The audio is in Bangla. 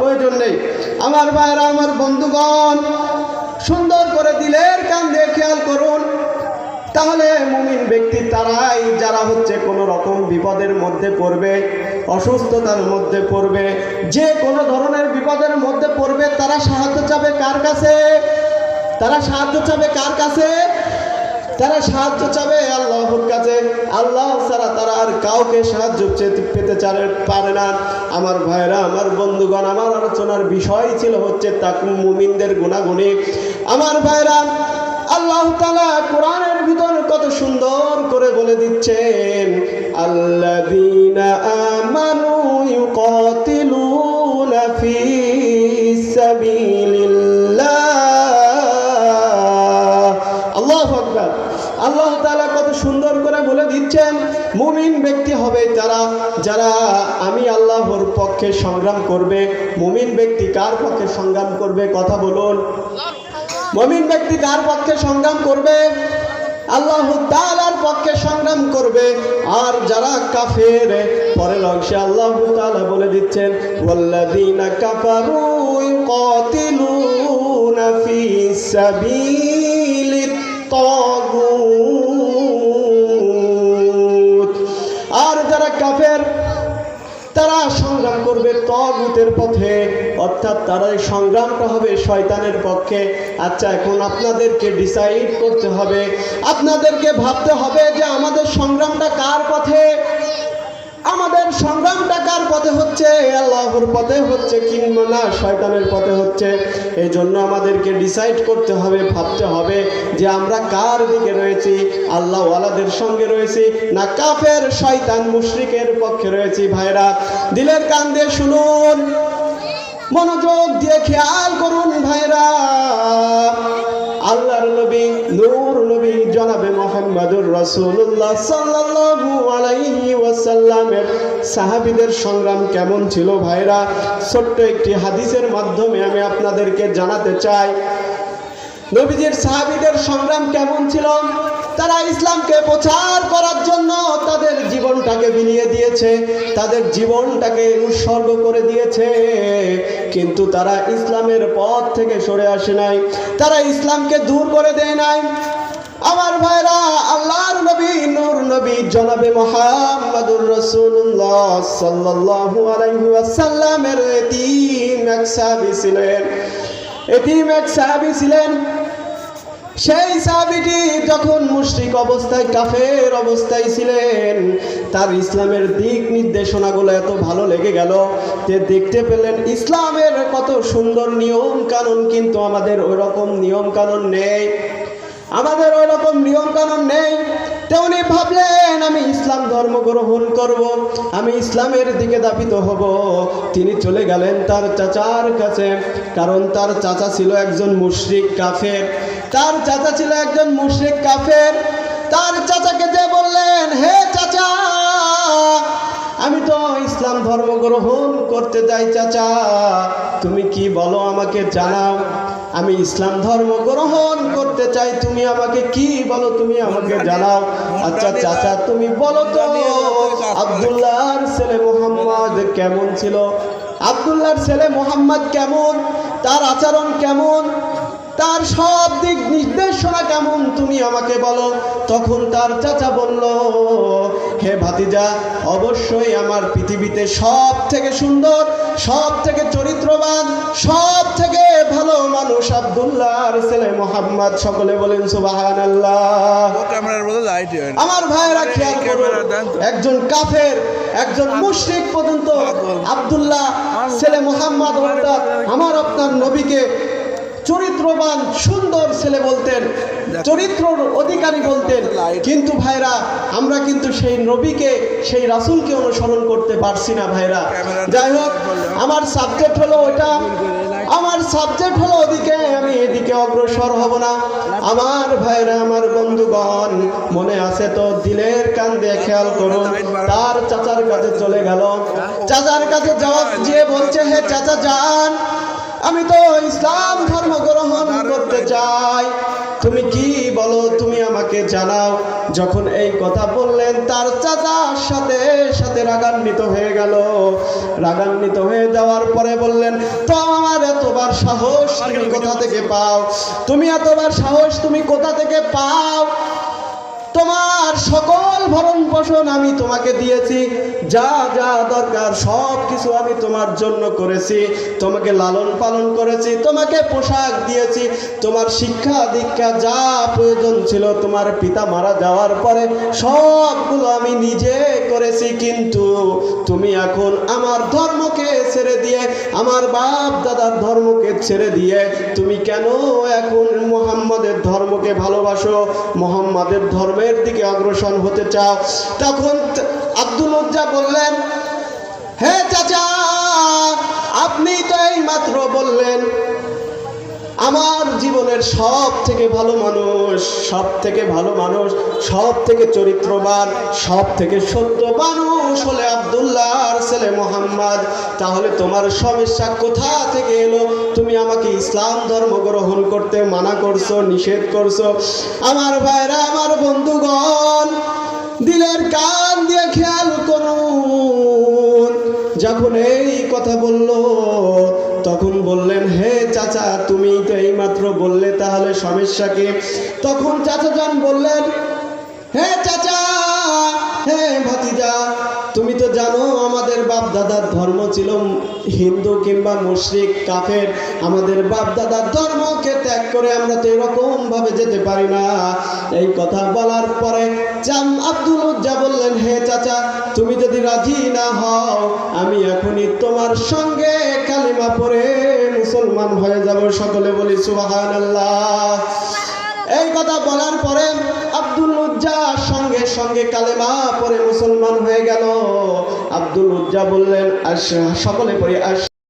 প্রয়োজন নেই। আমার ভাইরা আমার বন্ধুগণ, সুন্দর করে দিলের কান দিয়ে খেয়াল করুন। তাহলে মুমিন ব্যক্তি তারাই, যারা হচ্ছে কোনো রকম বিপদের মধ্যে পড়বে, অসুস্থতার মধ্যে পড়বে, যে কোনো ধরনের বিপদের মধ্যে পড়বে, তারা সাহায্য চাবে কার কাছে? তারা সাহায্য চাবে কার কাছে? তারা সাহায্য চাবে আল্লাহর কাছে। আল্লাহ ছাড়া তারা আর কাউকে সাহায্য পেতে চারে পারে না। আমার ভাইরা আমার বন্ধুগণ, আমার আলোচনার বিষয় ছিল হচ্ছে তাকুম মুমিনদের গুণাগুণি। আমার ভাইরা আল্লাহ তালা কোরআনের ভিতর কত সুন্দর করে বলে দিচ্ছেন, আল্লাযীনা আল্লাহ তাআলা কত সুন্দর করে বলে দিচ্ছেন, মুমিন ব্যক্তি হবে তারা যারা আমি আল্লাহর পক্ষে সংগ্রাম করবে, মুমিন ব্যক্তি কার পক্ষে সংগ্রাম করবে কথা বলুন। মমিন ব্যক্তি কার পক্ষে সংগ্রাম করবে? আল্লাহ তালার পক্ষে সংগ্রাম করবে, আর যারা কাফের, পরের অংশে আল্লাহ তালা বলে দিচ্ছেন, ওয়াল্লাযীনা কাফারু ইউকাতিলুনা ফি সংগ্রাম করবে তগুতের পথে। অর্থাৎ তারাই সংগ্রামটা হবে শয়তানের পক্ষে। আচ্ছা এখন আপনাদেরকে ডিসাইড করতে হবে। আপনাদেরকে ভাবতে হবে যে আমাদের সংগ্রামটা কার পথে? আমাদের সংগ্রামটা কার পথে হচ্ছে, আল্লাহর পথে হচ্ছে, কিংবা না, শয়তানের পথে হচ্ছে। এই জন্য আমাদেরকে ডিসাইড করতে হবে, ভাবতে হবে যে আমরা কার দিকে রয়েছি আল্লাহ ওয়ালাদের সঙ্গে রয়েছি, না কাফের, শয়তান, মুশরিকের পক্ষে রয়েছি। ভাইরা, দিলের কান দিয়ে শুনুন, মনোযোগ দিয়ে খেয়াল করুন ভাইরা। নবী, নূর নবী জনাবে মোহাম্মদুর সাল্লাল্লাহু আলাইহি ওয়াসাল্লামের সংগ্রাম কেমন ছিল ভাইরা? ছোট্ট একটি হাদিসের মাধ্যমে আমি আপনাদেরকে জানাতে চাই, নবীজির সাহাবিদের সংগ্রাম কেমন ছিল? তারা ইসলামকে প্রচার করার বিলিয়ে দিয়েছে, তাদের জীবনটাকে উৎসর্গ করে দিয়েছে। কিন্তু তারা ইসলামের পথ থেকে সরে আসে নাই, তারা ইসলামকে দূর করে দেয় নাই। আমার ভাইরা, আল্লাহর নবী, নূর নবী, জনাবে মোহাম্মদুর রাসূলুল্লাহ সাল্লাল্লাহু আলাইহি ওয়াসাল্লামের এতিম এক সাহাবী ছিলেন। এতিম এক সাহাবী ছিলেন সেই সাহাবিটি যখন মুশরিক অবস্থায়, কাফের অবস্থায় ছিলেন, তার ইসলামের দিক নির্দেশনাগুলো এত ভালো লেগে গেল যে দেখতে পেলেন ইসলামের কত সুন্দর নিয়ম কানুন কিন্তু আমাদের ওই রকম নিয়ম কানুন নেই। আমাদের ওই রকম নিয়ম কানুন নেই। তেমনি ভাবলেন, আমি ইসলাম ধর্ম গ্রহণ করব, আমি ইসলামের দিকে দাপিত হব। তিনি চলে গেলেন তার চাচার কাছে, কারণ তার চাচা ছিল একজন মুশরিক কাফের। তার চাচা ছিল একজন মুশরিক কাফের। তার চাচাকে যে বললেন, হে আমি তো ইসলাম ধর্ম গ্রহণ করতে চাই চাচা। তুমি কি বলো আমাকে জানাও? আমি ইসলাম ধর্ম গ্রহণ করতে চাই, তুমি আমাকে কি বলো? তুমি আমাকে জানাও। আচ্ছা চাচা, তুমি বলো তো, আব্দুল্লাহর ছেলে মোহাম্মদ কেমন ছিল? আবদুল্লাহর ছেলে মোহাম্মদ কেমন? তার আচরণ কেমন? তার সব দিক নির্দেশনা কেমন? তুমি আমাকে বলো। তখন তার চাচা বলল হে ভাতিজা অবশ্যই আমার পৃথিবীতে সব থেকে সুন্দর সব থেকে চরিত্রবান সব থেকে ভালো মানুষ আব্দুল্লাহর ছেলে মোহাম্মদ। সকলে বলেন সুবাহান আল্লাহ আমার ভাইয়েরা খেয়াল করুন একজন কাফের একজন মুশরিক পর্যন্ত আব্দুল্লাহ ছেলে মোহাম্মদ অর্থাৎ আমার আপনার নবীকে চরিত্রবান সুন্দর ছেলে বলতেন চরিত্রর অধিকারী বলতেন। কিন্তু ভাইরা আমরা কিন্তু সেই নবীকে সেই রাসূলকে অনুসরণ করতে পারছি না ভাইরা। যাই হোক আমার সাবজেক্ট হলো ওটা আমার সাবজেক্ট হলো ওদিকে আমি এদিকে অগ্রসর হব না। আমার ভাইরা আমার বন্ধুগণ মনে আছে তো দিলের কান দিয়ে খেয়াল করুন তার চাচার কাছে চলে গেল। চাচার কাছে জবাব যে বলছে হে চাচা যান আমি তো ইসলাম ধর্ম গ্রহণ করতে চাই। তুমি কি বলো তুমি আমাকে জানাও। যখন এই কথা বললেন তার চাচার সাথে সাথে রাগান্বিত হয়ে গেল। রাগান্বিত হয়ে যাওয়ার পরে বললেন তো আমার এতবার সাহস তুমি কোথা থেকে পাও? তুমি এতবার সাহস তুমি কোথা থেকে পাও? তোমার সকল ভরণ পোষণ আমি তোমাকে দিয়েছি। যা যা দরকার, সব কিছু আমি তোমার জন্য করেছি। তোমাকে লালন পালন করেছি, তোমাকে পোশাক দিয়েছি। তোমার শিক্ষা, দীক্ষা যা প্রয়োজন ছিল তোমার পিতা মারা যাওয়ার পরে সবগুলো আমি নিজে করেছি। কিন্তু তুমি এখন আমার ধর্মকে ছেড়ে দিয়ে, আমার বাপ দাদার ধর্মকে ছেড়ে দিয়ে তুমি কেন এখন মোহাম্মদের ধর্মকে ভালোবাসো? মোহাম্মদের ধর্মের দিকে অগ্রসর হতে চাও। তখন আব্দুল উজ্জা বললেন, হে চাচা, আপনি তো এই মাত্র বললেন, আমার জীবনের সব থেকে ভালো মানুষ সব থেকে ভালো মানুষ সব থেকে চরিত্রবান সব থেকে সত্য মানুষ হলে আবদুল্লাহর ছেলে মোহাম্মদ। তাহলে তোমার সমস্যা কোথা থেকে এলো? তুমি আমাকে ইসলাম ধর্ম গ্রহণ করতে মানা করছ, নিষেধ করছ। আমার ভাইরা, আমার তাহলে তখন চাচা যান বললেন, হে চাচা, হে ভাতিজা, তুমি তো জানো আমাদের বাপ দাদার ধর্ম ছিল হিন্দু কিংবা মুশরিক, কাফের। আমাদের বাপ দাদার ধর্মকে ত্যাগ করে আমরা তো এরকম ভাবে যেতে পারি না। এই কথা বলার পরে জাম আব্দুল উজ্জা বললেন, হে চাচা, তুমি যদি রাজি না হও, আমি এখনই তোমার সঙ্গে কালিমা পড়ে মুসলমান হয়ে যাব সকলে বলি সুবাহান আল্লাহ এই কথা বলার পরে আব্দুল উজ্জা সঙ্গে সঙ্গে কালেমা পরে মুসলমান হয়ে গেল। আব্দুল উজ্জা বললেন সকলে পরে আস